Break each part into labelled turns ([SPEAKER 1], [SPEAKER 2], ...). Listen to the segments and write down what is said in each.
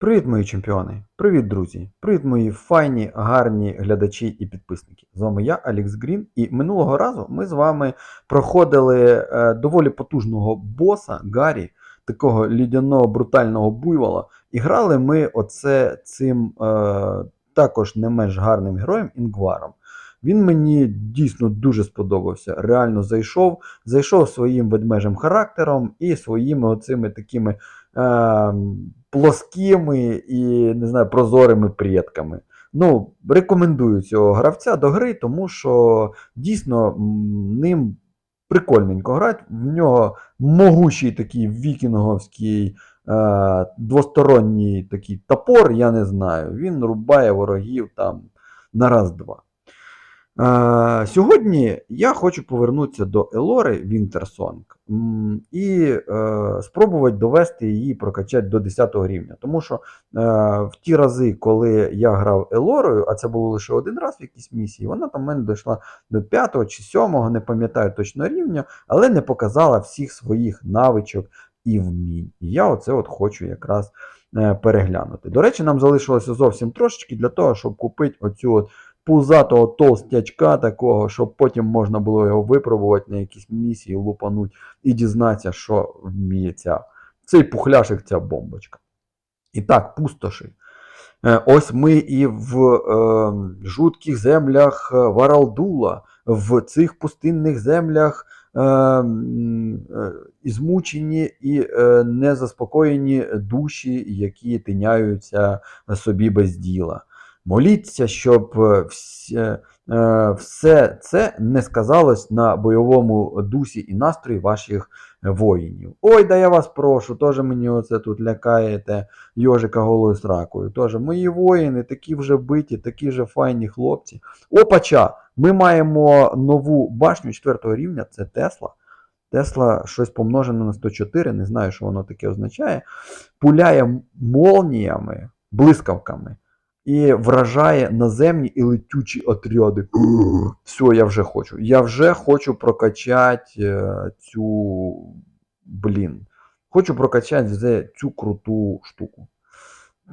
[SPEAKER 1] Привіт, мої чемпіони! Привіт, друзі! Привіт, мої файні, гарні глядачі і підписники. З вами я, Алекс Грін, і минулого разу ми з вами проходили е, доволі потужного боса Гаррі, такого лідяного брутального буйвола. І грали ми оце цим е, також не менш гарним героєм Інгваром. Він мені дійсно дуже сподобався. Реально зайшов, зайшов своїм ведмежим характером і своїми оцими такими е, плоскими і не знаю, прозорими предками. Ну, рекомендую цього гравця до гри, тому що дійсно ним прикольненько грати. В нього могучий такий вікінговський е, двосторонній такий топор, я не знаю. Він рубає ворогів там на раз-два. Е, сьогодні я хочу повернутися до Елори Вінтерсонг і е, спробувати довести її прокачати до 10 рівня. Тому що е, в ті рази, коли я грав Елорою, а це було лише один раз в якійсь місії, вона там в мене дійшла до 5 чи 7, не пам'ятаю точно рівня, але не показала всіх своїх навичок і вмінь. І я оце от хочу якраз е, переглянути. До речі, нам залишилося зовсім трошечки для того, щоб купити оцю от пузатого толстячка такого, щоб потім можна було його випробувати на якісь місії, лупануть і дізнатися, що вміє ця, цей пухляшик, ця бомбочка. І так, пустоші. Е, Ось ми і в е, жутких землях е, Варалдула, в цих пустинних землях е, е, і змучені і е, незаспокоєні душі, які тиняються собі без діла. Моліться, щоб е, все, е, все це не сказалось на бойовому дусі і настрої ваших воїнів. Ой, да я вас прошу, теж мені оце тут лякаєте йожика голою сракою. Теж мої воїни такі вже биті, такі вже файні хлопці. Опача! Ми маємо нову башню 4 рівня, це Тесла. Тесла щось помножене на 104, не знаю, що воно таке означає. Пуляє молніями, блискавками і вражає наземні і летючі отряди. Все, я вже хочу. Я вже хочу прокачати е, цю. Блін. Хочу прокачати цю круту штуку.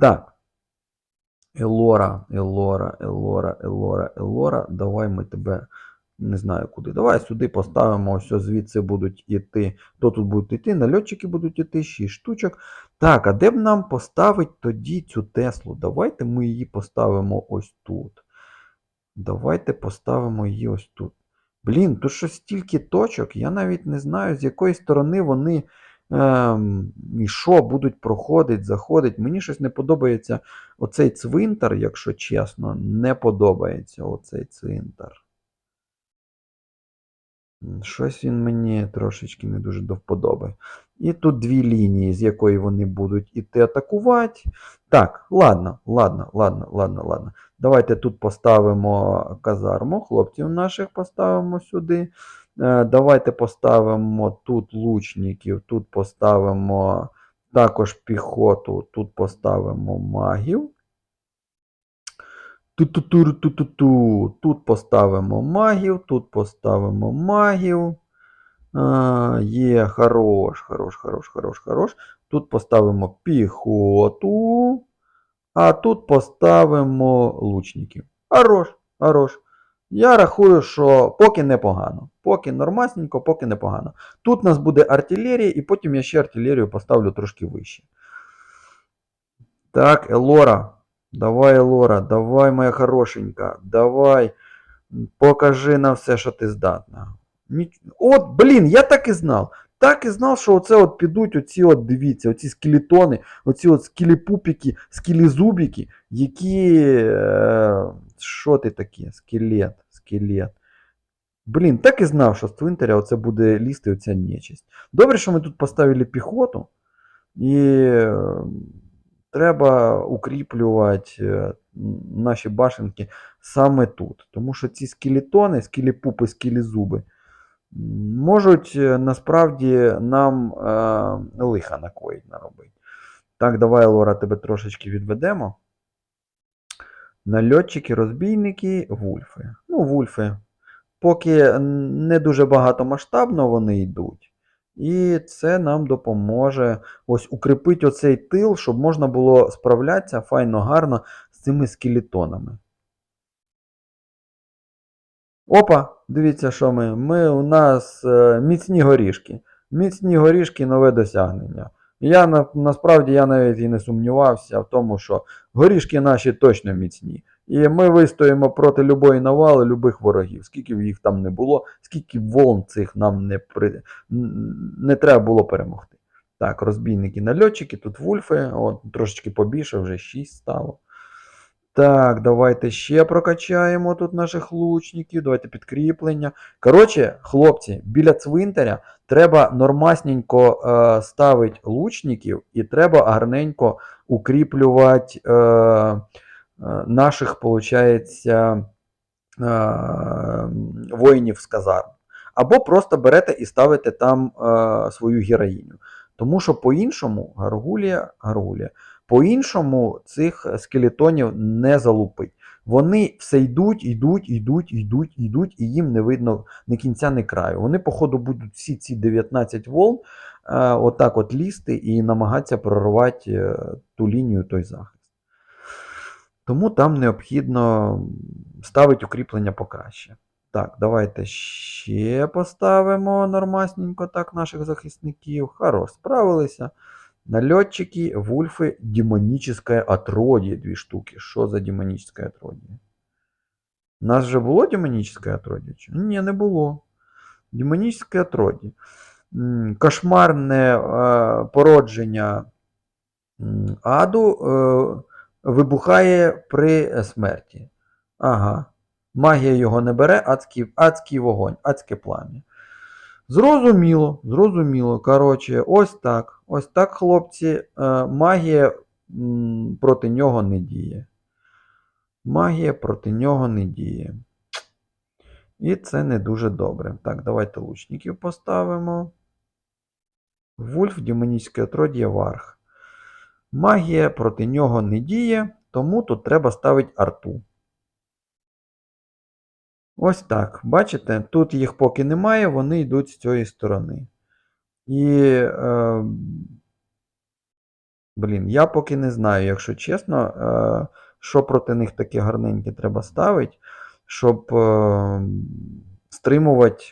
[SPEAKER 1] Так. Елора, Елора, Елора, Елора, Елора. Давай ми тебе. Не знаю куди. Давай сюди поставимо, ось звідси будуть іти. Хто тут буде йти? Нальотчики будуть іти, 6 штучок. Так, а де б нам поставити тоді цю Теслу? Давайте ми її поставимо ось тут. Давайте поставимо її ось тут. Блін, тут щось стільки точок, я навіть не знаю, з якої сторони вони ем, і що будуть проходити, заходити. Мені щось не подобається оцей цвинтар, якщо чесно, не подобається оцей цвинтар. Щось він мені трошечки не дуже до вподоби. І тут дві лінії, з якої вони будуть іти атакувати. Так, ладно, ладно, ладно, ладно, ладно. Давайте тут поставимо казарму, хлопців наших поставимо сюди. Е, Давайте поставимо тут лучників, тут поставимо також піхоту, тут поставимо магів. Ту-ту-ту-ту-ту-ту. Тут поставимо магів, тут поставимо магів. А, є, хорош, хорош, хорош, хорош, хорош. Тут поставимо піхоту. А тут поставимо лучників. Хорош, хорош. Я рахую, що поки непогано. Поки нормасненько, поки непогано. Тут у нас буде артилерія, і потім я ще артилерію поставлю трошки вище. Так, Елора. Давай, Елора, давай, моя хорошенька. Давай. Покажи нам все, що ти здатна. От, блін, я так і знав. Так і знав, що оце от підуть оці от, дивіться, оці скелетони, оці от скелепупіки, скелезубіки, які. Е, що ти таке? Скелет, скелет. Блін, так і знав, що з Твінтеря оце буде лізти оця нечисть. Добре, що ми тут поставили піхоту. І е, треба укріплювати е, наші башенки саме тут. Тому що ці скелетони, скелепупи, скелезуби, можуть е, насправді нам е, лиха накоїть наробити. Так, давай, Лора, тебе трошечки відведемо. Нальотчики, розбійники, вульфи. Ну, вульфи. Поки не дуже багатомасштабно вони йдуть. І це нам допоможе ось укріпити оцей тил, щоб можна було справлятися файно гарно з цими скелетонами. Опа, дивіться, що ми. Ми у нас е, міцні горішки. Міцні горішки нове досягнення. Я на, насправді я навіть і не сумнівався в тому, що горішки наші точно міцні. І ми вистоїмо проти любої навали, любих ворогів, скільки б їх там не було, скільки волн цих нам не, при... не треба було перемогти. Так, розбійники нальотчики, тут вульфи, от, трошечки побільше, вже 6 стало. Так, давайте ще прокачаємо тут наших лучників, давайте підкріплення. Коротше, хлопці, біля цвинтаря треба нормасненько е, ставити лучників і треба гарненько укріплювати е, е, наших, получається, е, воїнів з казарм. Або просто берете і ставите там е, свою героїню. Тому що по-іншому Гаргулія, Гаргулія, по-іншому цих скелетонів не залупить. Вони все йдуть, йдуть, йдуть, йдуть, йдуть, і їм не видно ні кінця, ні краю. Вони, походу, будуть всі ці 19 волн е, отак от лізти і намагатися прорвати е, ту лінію, той захист. Тому там необхідно ставити укріплення покраще. Так, давайте ще поставимо нормасненько так наших захисників. Хорош, справилися. Налетчики, вульфи, демоническое отродье. Дві штуки. Що за демоническое отродье? У нас же було демоническое отродье? Ні, не було. Демоническое отродье. Кошмарне породження аду е, вибухає при смерті. Ага. Магія його не бере, адський, адський вогонь, адське плам'я. Зрозуміло, зрозуміло. Коротше, ось так. Ось так, хлопці. Е, магія проти нього не діє. Магія проти нього не діє. І це не дуже добре. Так, давайте лучників поставимо. Вульф, демонічне отрод'я, Варх. Магія проти нього не діє, тому тут треба ставити арту. Ось так. Бачите, тут їх поки немає, вони йдуть з цієї сторони. І. Е, блін, я поки не знаю, якщо чесно, е, що проти них таке гарненьке треба ставити, щоб е, стримувати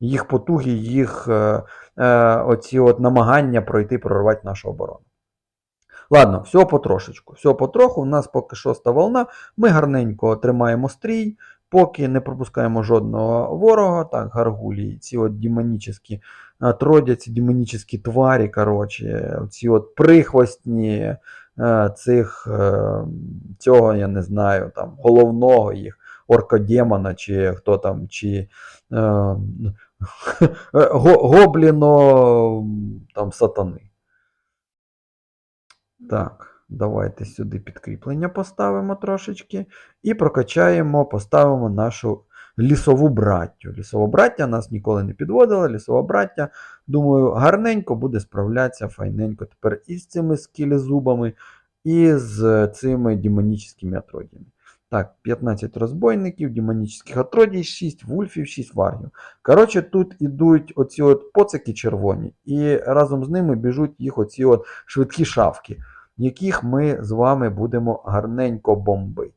[SPEAKER 1] їх потуги, їх е, е, оці от намагання пройти, прорвати нашу оборону. Ладно, всього потрошечку. Всього потроху. У нас поки шоста волна. Ми гарненько тримаємо стрій, поки не пропускаємо жодного ворога. Так, гаргулії, ці от демонічні отродя, ці демонічні тварі, коротше, ці от прихвостні е, цих, е, цього, я не знаю, там, головного їх, оркодемона, чи хто там, чи е, гобліно там сатани. Так, давайте сюди підкріплення поставимо трошечки. І прокачаємо, поставимо нашу лісову браттю. Лісова браття нас ніколи не підводила. Лісова браття, думаю, гарненько буде справлятися файненько тепер і з цими скелезубами, і з цими демонічними отродями. Так, 15 розбойників, демонічних отродій, 6 вульфів, 6 варгів. Коротше, тут ідуть оці от поцики червоні, і разом з ними біжуть їх оці от швидкі шавки, яких ми з вами будемо гарненько бомбити.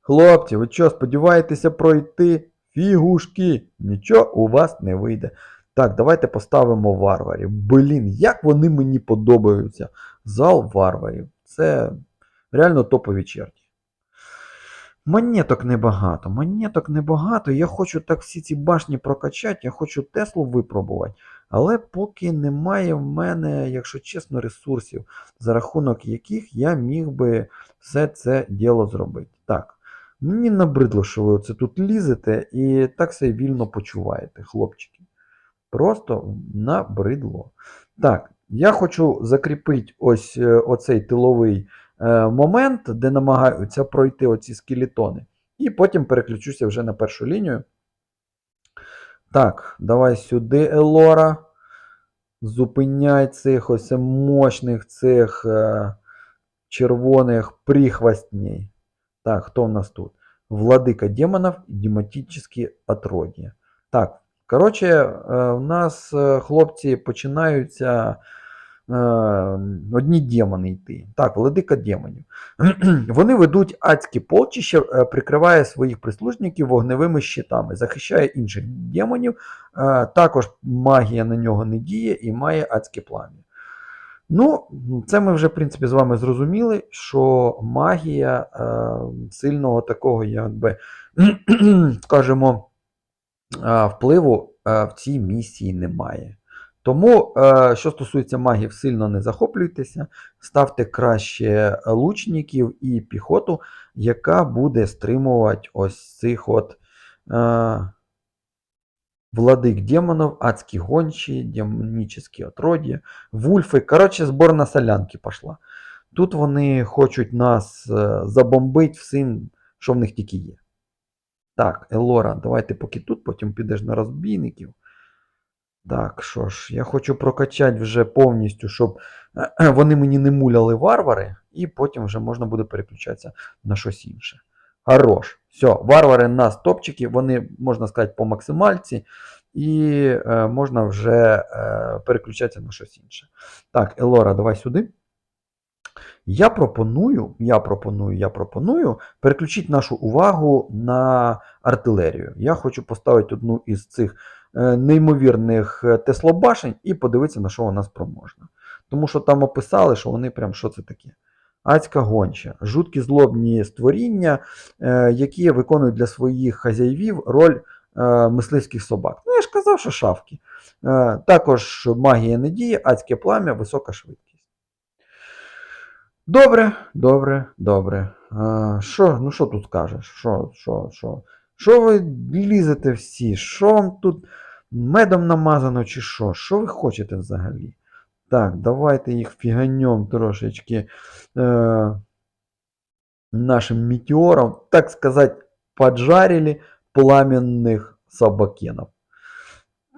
[SPEAKER 1] Хлопці, ви що, сподіваєтеся пройти? Фігушки, нічого у вас не вийде. Так, давайте поставимо варварів. Блін, як вони мені подобаються. Зал варварів. Це реально топові черті. Монеток небагато, монеток небагато. Я хочу так всі ці башні прокачати, я хочу Теслу випробувати. Але поки немає в мене, якщо чесно, ресурсів, за рахунок яких я міг би все це діло зробити. Так, мені набридло, що ви оце тут лізете і так себе вільно почуваєте, хлопчики. Просто набридло. Так, я хочу закріпити ось е, оцей тиловий е, момент, де намагаються пройти оці скелетони. І потім переключуся вже на першу лінію. Так, давай сюди, Елора. Зупиняй цих ось мощних цих е, червоних прихвостней. Так, хто в нас тут? Владика демонов і дематические отродья. Так, Коротше, е, у нас е, хлопці починаються одні демони йти. Так, владика демонів. Вони ведуть адське полчище, е, прикриває своїх прислужників вогневими щитами, захищає інших демонів. Е, Також магія на нього не діє і має адське плам'я. Ну, це ми вже, в принципі, з вами зрозуміли, що магія е, сильного такого, якби, скажімо, е, впливу е, в цій місії немає. Тому, е, що стосується магів, сильно не захоплюйтеся, ставте краще лучників і піхоту, яка буде стримувати ось цих от е, владик демонов, адські гончі, демонічні отрод'я, вульфи. Коротше, збор на солянки пішла. Тут вони хочуть нас е, забомбити всім, що в них тільки є. Так, Елора, давайте поки тут, потім підеш на розбійників. Так, що ж, я хочу прокачати вже повністю, щоб вони мені не муляли варвари, і потім вже можна буде переключатися на щось інше. Хорош. Все, варвари на стопчики, вони, можна сказати, по максимальці, і е, можна вже е, переключатися на щось інше. Так, Елора, давай сюди. Я пропоную, я пропоную, я пропоную переключити нашу увагу на артилерію. Я хочу поставити одну із цих неймовірних е, теслобашень і подивитися, на що вона спроможна. Тому що там описали, що вони прям що це таке. Адська гонча, жуткі злобні створіння, е, які виконують для своїх хазяївів роль е, мисливських собак. Ну, я ж казав, що шавки. Е, також магія не діє, адське плам'я, висока швидкість. Добре, добре, добре. Що, ну що тут скажеш? Що, що, що? Що ви лізете всі? Що вам тут медом намазано чи що? Що ви хочете взагалі? Так, давайте їх фіганем трошечки е, нашим метеором, так сказать, поджарили пламенних собакенов.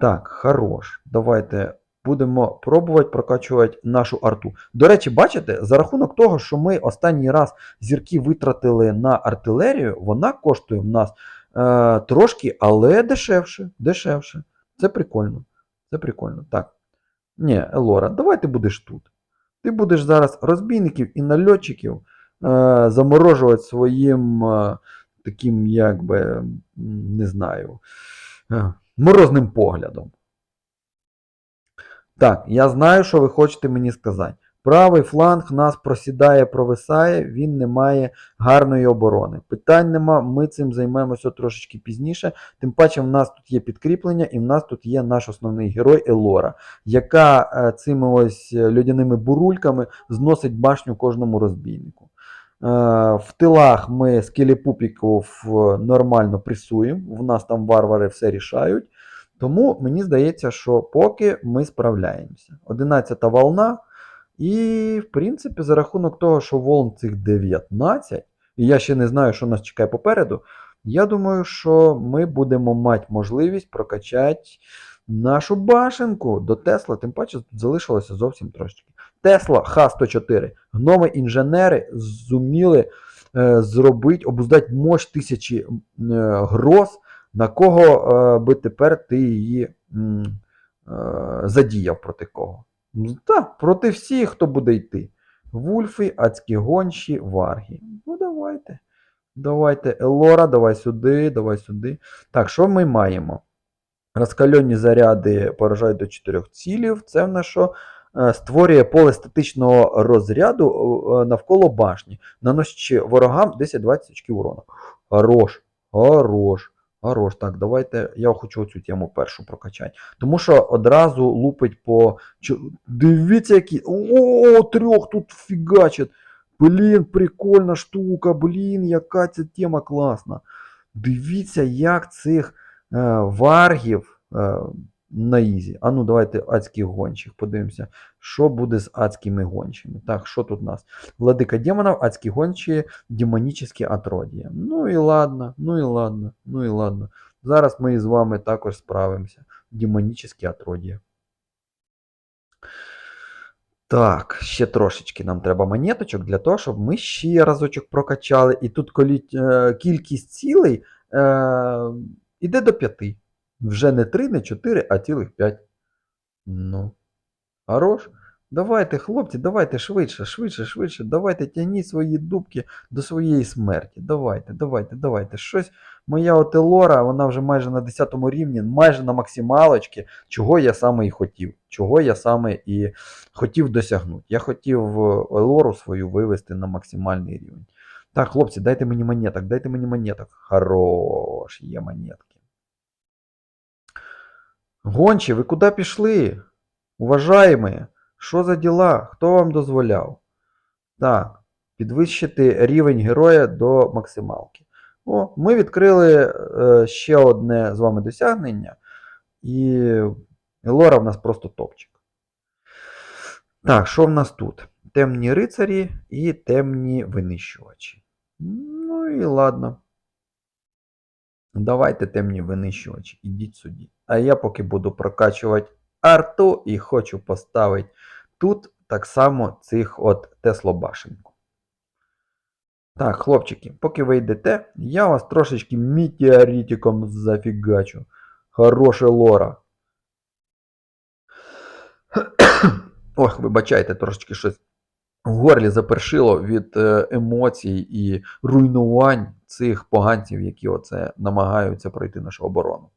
[SPEAKER 1] Так, хорош. Давайте будемо пробувати прокачувати нашу арту. До речі, бачите, за рахунок того, що ми останній раз зірки витратили на артилерію, вона коштує в нас е, трошки, але дешевше. Дешевше. Це прикольно. Це прикольно. Так. Ні, Елора, давай ти будеш тут. Ти будеш зараз розбійників і нальотчиків е, заморожувати своїм е, таким, якби, м, не знаю, е, морозним поглядом. Так, я знаю, що ви хочете мені сказати. Правий фланг нас просідає, провисає, він не має гарної оборони. Питань нема, ми цим займемося трошечки пізніше. Тим паче, в нас тут є підкріплення, і в нас тут є наш основний герой Елора, яка е, цими ось льодяними бурульками зносить башню кожному розбійнику. Е, В тилах ми скелепупіків е, нормально пресуємо, в нас там варвари все рішають. Тому мені здається, що поки ми справляємося. 11 волна. І, в принципі, за рахунок того, що волн цих 19, і я ще не знаю, що нас чекає попереду, я думаю, що ми будемо мати можливість прокачати нашу башенку до Тесла, тим паче залишилося зовсім трошки. Тесла Х104. Гноми інженери зуміли е, зробити, обуздати мощ тисячі е, гроз, на кого е, би тепер ти її е, задіяв проти кого. Так, проти всіх, хто буде йти. Вульфи, адські гонші, варги. Ну, давайте. Давайте. Елора, давай сюди, давай сюди. Так, що ми маємо? Розкальонні заряди поражають до 4 цілів. Це в нас що? Е, Створює поле статичного розряду е, навколо башні, наносячи ворогам 10-20 очків урону. Хорош, хорош. Хорош, так, давайте. Я хочу цю тему першу прокачати. Тому що одразу лупить по. Дивіться, які. О, трьох тут фігачить. Блін, прикольна штука, блін, яка ця тема класна. Дивіться, як цих е, варгів е, на ізі. А ну, давайте адських гончих подивимося, що буде з адськими гончими. Так, що тут у нас? Владика демонов, адські гончі, демонічні отродья. Ну і ладно, ну і ладно, ну і ладно. Зараз ми з вами також справимося. Демонічні отродья. Так, ще трошечки нам треба монеточок для того, щоб ми ще разочок прокачали. І тут е, кількість цілей е, іде до 5. Вже не 3, не 4, а цілих 5. Ну. Хорош. Давайте, хлопці, давайте швидше, швидше, швидше. Давайте тягніть свої дубки до своєї смерті. Давайте, давайте, давайте. Щось. Моя отелора, вона вже майже на 10 рівні, майже на максималочці, чого я саме і хотів. Чого я саме і хотів досягнути. Я хотів е, Елору свою вивести на максимальний рівень. Так, хлопці, дайте мені монеток, дайте мені монеток. Хорош, є монетки. Гончі, ви куди пішли? Уважаємі, що за діла? Хто вам дозволяв? Так, підвищити рівень героя до максималки. О, ми відкрили е, ще одне з вами досягнення. І Лора в нас просто топчик. Так, що в нас тут? Темні рицарі і темні винищувачі. Ну і ладно. Давайте темні винищувачі, ідіть сюди. А я поки буду прокачувати арту і хочу поставити тут так само цих от Теслобашеньку. Так, хлопчики, поки ви йдете, я вас трошечки метеоритиком зафігачу. Хороше лора. Ох, вибачайте, трошечки щось в горлі запершило від е, емоцій і руйнувань цих поганців, які оце намагаються пройти нашу оборону.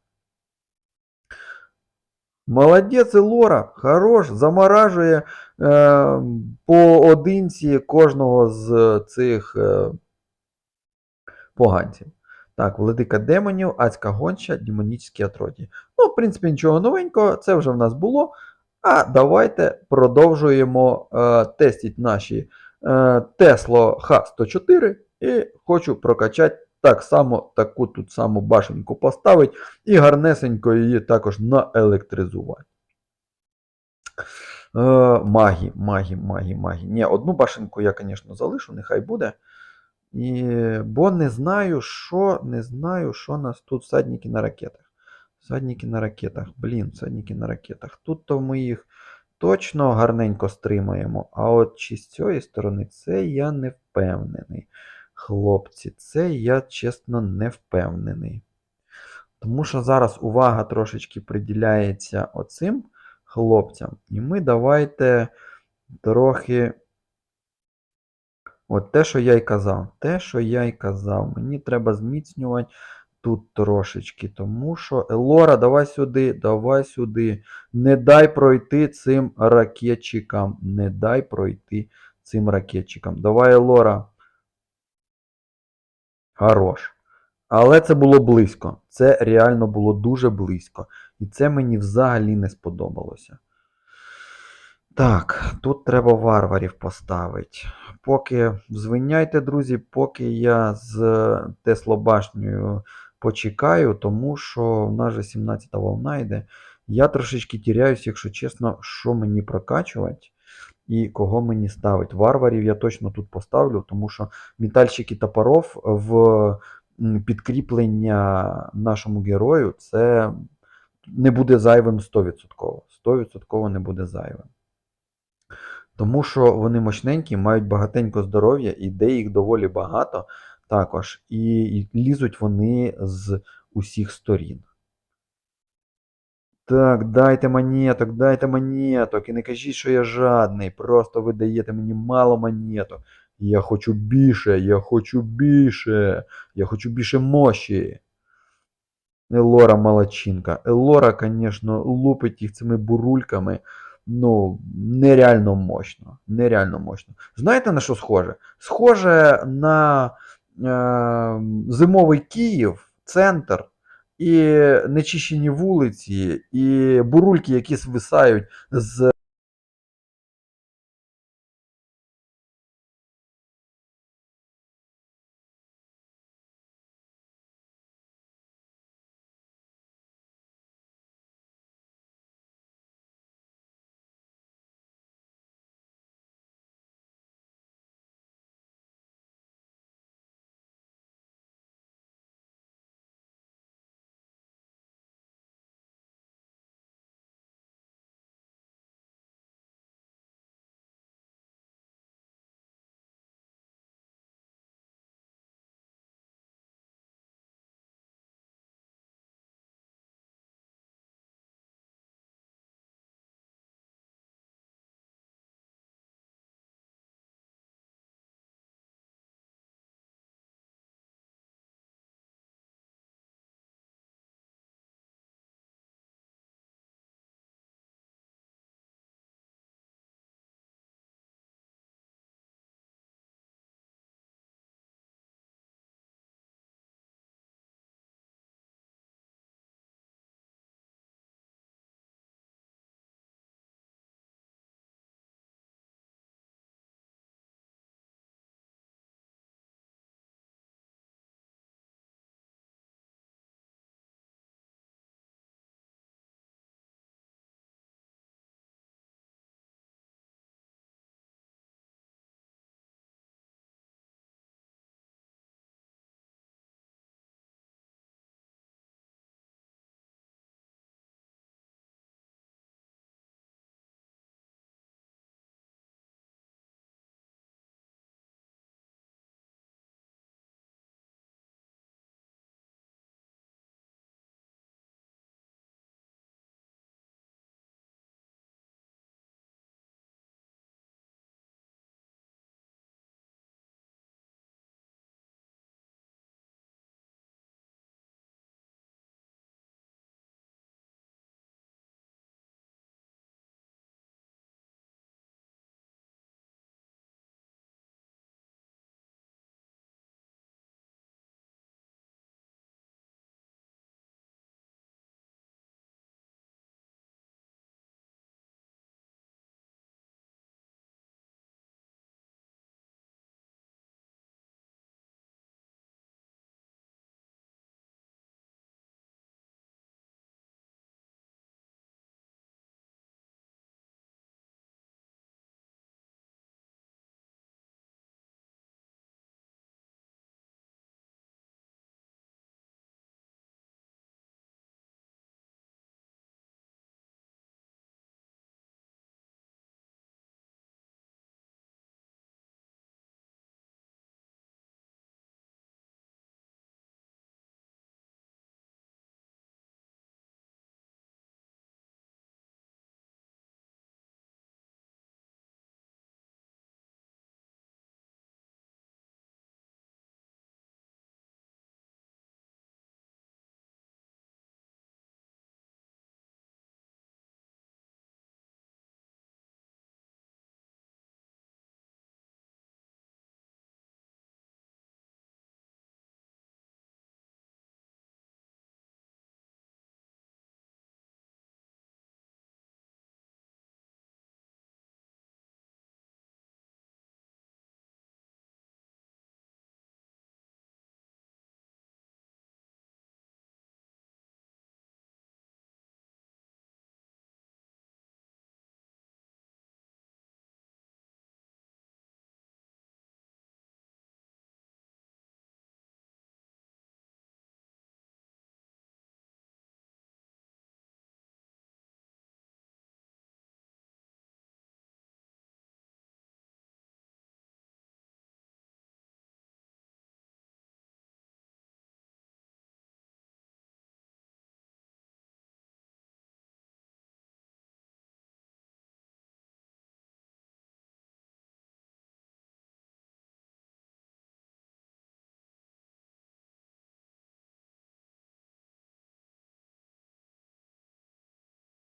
[SPEAKER 1] Молодець Лора, хорош, заморажує е, поодинці кожного з цих е, поганців. Так, владика демонів, адська гонча, демонічні отроді. Ну, в принципі, нічого новенького, це вже в нас було. А давайте продовжуємо е, тестити наші е, Tesla H104 і хочу прокачати так само таку тут саму башеньку поставити і гарнесенько її також наелектризувати. Е, магі, магі, магі, магі. Ні, одну башенку я, звісно, залишу, нехай буде. І, бо не знаю, що, не знаю, що нас тут всадники на ракетах. Всадники на ракетах. Блін, всадники на ракетах. Тут то ми їх точно гарненько стримаємо. А от чи з цієї сторони, це я не впевнений. Хлопці, це я чесно не впевнений. Тому що зараз увага трошечки приділяється оцим хлопцям. І ми давайте трохи. От те, що я й казав. Те, що я й казав. Мені треба зміцнювати тут трошечки. Тому що. Елора, давай сюди, давай сюди. Не дай пройти цим ракетчикам. Не дай пройти цим ракетчикам. Давай, Елора. Хорош. Але це було близько. Це реально було дуже близько. І це мені взагалі не сподобалося. Так, тут треба варварів поставити. Поки звиняйте, друзі, поки я з Теслобашнею почекаю, тому що в нас же 17-та волна йде. Я трошечки тіряюсь, якщо чесно, що мені прокачувати і кого мені ставити. Варварів я точно тут поставлю, тому що метальщики топоров в підкріплення нашому герою це не буде зайвим 100%. 100% не буде зайвим. Тому що вони мощненькі, мають багатенько здоров'я, і де їх доволі багато також. І, лізуть вони з усіх сторін. Так, дайте монеток, дайте монеток. І не кажіть, що я жадний. Просто ви даєте мені мало монеток. Я хочу більше, я хочу більше. Я хочу більше мощі. Елора молодчинка. Елора, звісно, лупить їх цими бурульками. Ну, нереально мощно. Нереально мощно. Знаєте на що схоже? Схоже на зимовий Київ, центр, і нечищені вулиці, і бурульки, які свисають з